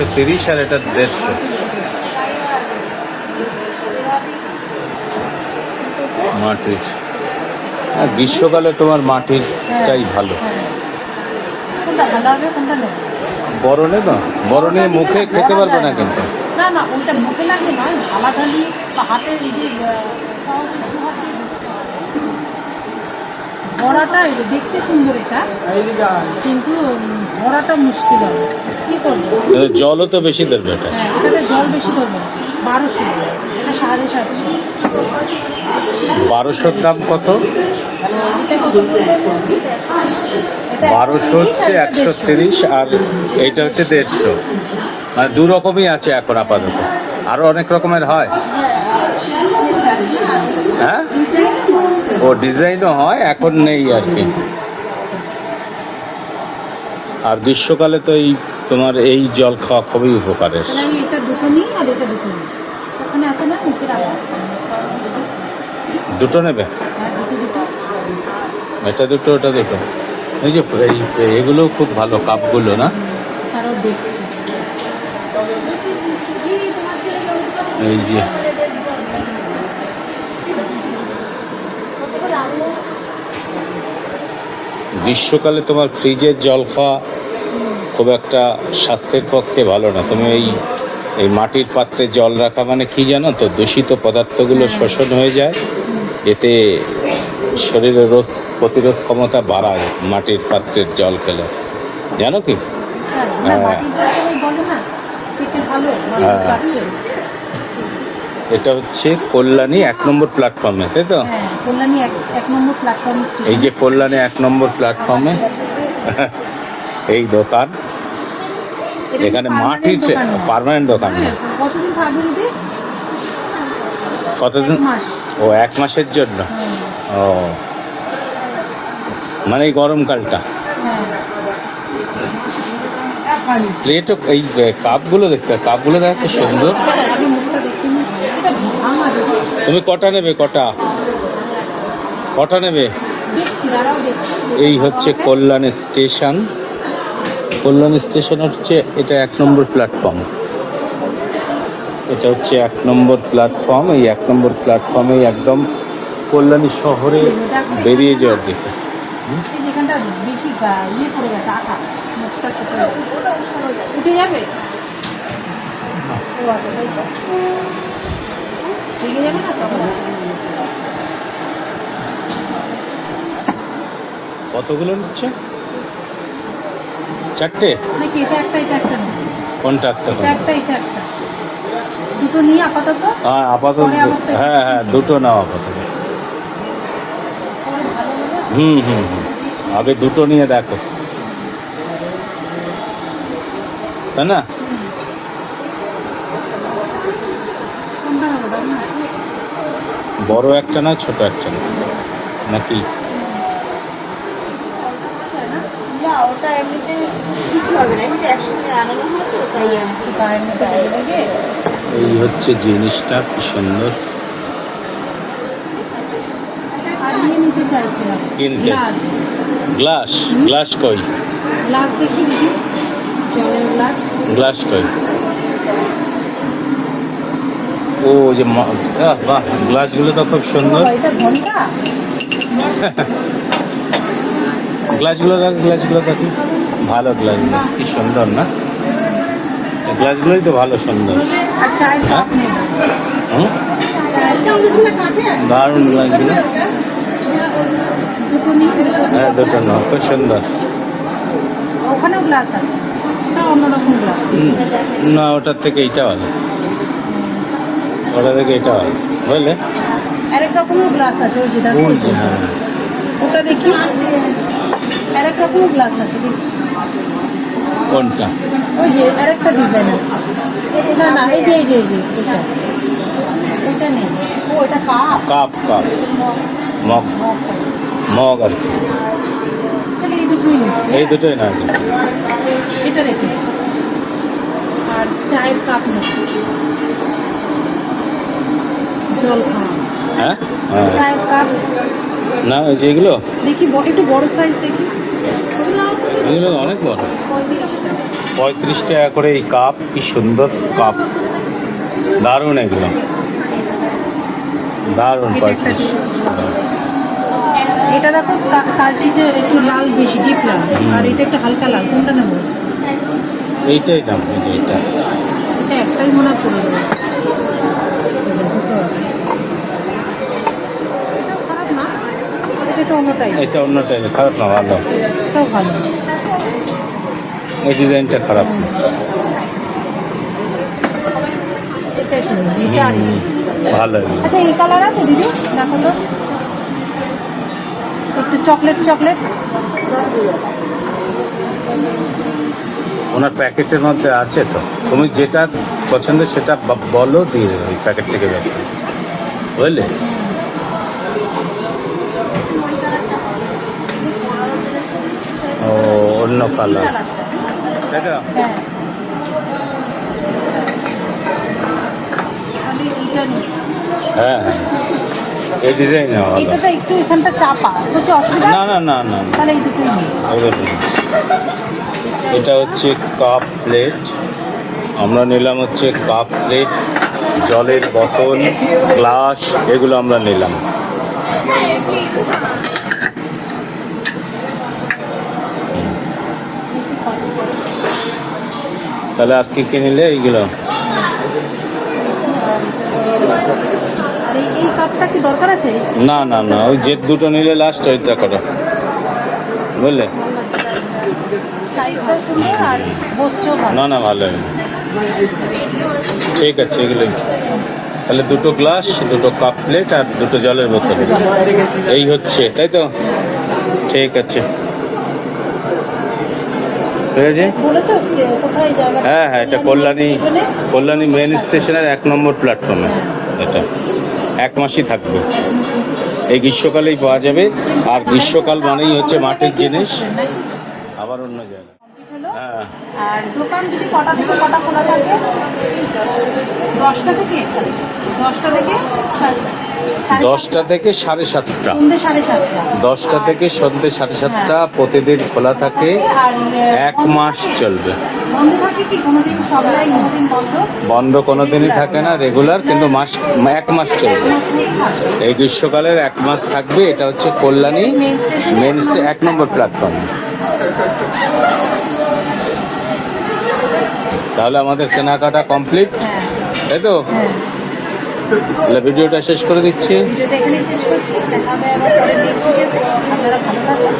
একশো তিরিশ আর এটা দেড়শো। মাটির। আর গ্রীষ্মকালে তোমার মাটিরটাই ভালো। কোনটা নেব বড় নিয়ে মুখে খেতে পারবে না কিন্তু। না। বড়াটা দেখতে সুন্দর এটা, কিন্তু বড়াটা মুশকিল হবে। জলও তো বেশি ধরবে এটা। হ্যাঁ জল বেশি ধরবে বারোশো এটা সাড়ে সাতশো। বারোশোর দাম কত? এটা? এটা বারোশো হচ্ছে একশো তিরিশ আর এইটা হচ্ছে দেড়শো। মানে দু রকমই আছে এখন আপাতত। আরও অনেক রকমের হয়। হ্যাঁ? ও ডিজাইনও হয় এখন নেই আর কি। আর গ্রীষ্মকালে তো এই তোমার এই জল খাওয়া খুবই উপকারের। দুটো নেবে? হ্যাঁ এটা দুটো ওটা দুটো। এই যে এগুলো খুব ভালো কাপগুলো না? এই যে। গ্রীষ্মকালে তোমার ফ্রিজের জল খাওয়া খুব একটা স্বাস্থ্যের পক্ষে ভালো না। তুমি এই এই মাটির পাত্রে জল রাখা মানে কি জানো তো? দূষিত পদার্থগুলো শোষণ হয়ে যায় এতে শরীরের রোগ প্রতিরোধ ক্ষমতা বাড়ায় মাটির পাত্রের জল খেলে। জানো কি? হ্যাঁ। এটা হচ্ছে কল্যাণী এক নম্বর প্ল্যাটফর্মে তাই তো? হ্যাঁ কল্যাণী এক এক নম্বর প্ল্যাটফর্ম এই যে কল্যাণী এক নম্বর প্ল্যাটফর্মে এই দোকান। এখানে মাটির পার্মানেন্ট দোকান? না কতদিন ও এক মাসের জন্য? ও মানে এই গরমকালটা। হ্যাঁ। প্লেটও এই কাপগুলো দেখতে কাপগুলো দেখো কি সুন্দর আগে মুখটা দেখে নিই। এটা ভাঙা দিদি। তুমি কটা নেবে, কটা? কটা নেবে? এই হচ্ছে কল্যাণ স্টেশন। কল্যাণ স্টেশন হচ্ছে, এটা এক নম্বর প্ল্যাটফর্ম। এটা হচ্ছে এক নম্বর প্ল্যাটফর্ম। এই এক নম্বর প্ল্যাটফর্মে একদম কল্যাণী শহরে বেরিয়ে যাওয়ার দিকে। উঠে যাবে? যাবে না তখন কতগুলো নিচ্ছে? চারটে? নাকি এটা একটা এটা একটা কোনটা একটা এটা একটা এটা একটা। দুটো নিয়ে আপাতত? হ্যাঁ আপাতত হ্যাঁ হ্যাঁ দুটো নাও আপাতত। হুম হুম হুম। আগে দুটো নিয়ে দেখো। তাই না কোনটা হবে দাম না বড় একটা না ছোট একটা না নাকি? ওটা এমনিতে কিছু হবে না এমনিতে একসঙ্গে আনানো হয় তো তাই একটু গায়ের মধ্যে লেগে লেগে এই হচ্ছে জিনিসটা কি সুন্দর। নিতে চাইছিলাম। গ্লাস। গ্লাস গ্লাস কই গ্লাস দেখি গ্লাস। গ্লাস কই ও যে বাহ গ্লাসগুলো তো খুব সুন্দর। গ্লাসগুলো গ্লাসগুলো দেখি। ভালো গ্লাসগুলো কি সুন্দর না? গ্লাসগুলোই তো ভালো সুন্দর। কাপ নেব হুম? দারুণ গ্লাসগুলো। হ্যাঁ দুটো না খুব সুন্দর। ওখানেও গ্লাস আছে। না ওটার থেকে এইটা ভালো। ওটা থেকে এটা ভালো বুঝলে? আরেক রকমের গ্লাস আছে ওই যে দেখো। ওই ওই যে, যে। হ্যাঁ। ওটা দেখি। আরেক রকমের গ্লাস আছে দেখি। কোনটা? ওই যে আরেকটা ডিজাইন আছে। না না এই যে এই যে এই যে এটা ওটা নেই। ও এটা cup. Cup cup. Mug. Mug আর কি। এই দুটোই নিচ্ছে। এই দুটোই না এটা রেখে আর চায়ের কাপ হ্যাঁ? হ্যাঁ। না ওই যেগুলো দেখি ব- একটু বড় সাইজ দেখি। এগুলো অনেক বড়। পঁয়ত্রিশ টাকা করে এই কাপ কি সুন্দর কাপ। দারুণ এগুলো। দারুণ পঁয়ত্রিশ। এটা দেখো কা- কালচিতে একটু লাল বেশি ডিপ লাল। আর এটা একটু হালকা লাল। কোনটা নেব? এইটাই দাম এই এইটা এটা। একটাই মনে পড়ে রয়েছে এটাও খারাপ না এটা অন্য টাইপ এটা অন্য টাইপের খারাপ না ভালো। এই ডিজাইনটা খারাপ। না। ভালো। আচ্ছা এই কালার আছে দিদি? দেখো তো। একটু চকলেট চকলেট ওনার প্যাকেটের মধ্যে আছে তো। তুমি যেটা পছন্দ সেটা বলো দিয়ে দেবে প্যাকেট থেকে বুঝলে ও অন্য কালার হ্যাঁ। হ্যাঁ। এই ডিজাইন ভালো এইটাতে একটু এখানটা চাপা। কিছু অসুবিধা? না না না না তাহলে এই দুটোই। এটা হচ্ছে কাপ প্লেট আমরা নিলাম হচ্ছে কাপ প্লেট জলের বোতল গ্লাস এগুলো আমরা নিলাম। তাহলে আর কি কি নিলে এইগুলো? এই এই কাপটা কি দরকার আছে? না না না ওই যে দুটো নিলে লাস্ট ওইটা করো। বুঝলে? না না ভালো ঠিক আছে এগুলোই। তাহলে দুটো গ্লাস দুটো কাপ প্লেট আর দুটো জলের বোতল। এই হচ্ছে তাই তো? ঠিক আছে। ঠিক আছে হ্যাঁ হ্যাঁ এটা কল্যাণী কল্যাণী মেন স্টেশনের এক নম্বর প্ল্যাটফর্মে এটা। এক মাসই থাকবে। এই গ্রীষ্মকালেই পাওয়া যাবে। আর গ্রীষ্মকাল মানেই হচ্ছে মাটির জিনিস। আবার অন্য জায়গা হ্যাঁ আর দোকান যদি কটা থেকে কটা খোলা থাকে? দশটা থেকে দশটা থেকে দশটা থেকে সাড়ে সাতটা। দশটা থেকে সন্ধ্যে সাড়ে সাতটা প্রতিদিন খোলা থাকে। এক মাস চলবে। বন্ধ কোনো দিনই থাকে না রেগুলার কিন্তু মাস এক মাস চলবে। এই গ্রীষ্মকালের এক মাস থাকবে এটা হচ্ছে কল্যাণী মেন এক নম্বর প্ল্যাটফর্ম তাহলে আমাদের কেনাকাটা কমপ্লিট হ্যাঁ। তাই তো? হ্যাঁ। তাহলে ভিডিওটা শেষ করে দিচ্ছি। ভিডিওটা এখানে শেষ করছি। দেখা হবে আবার পরের আপনারা ভালো থাকবেন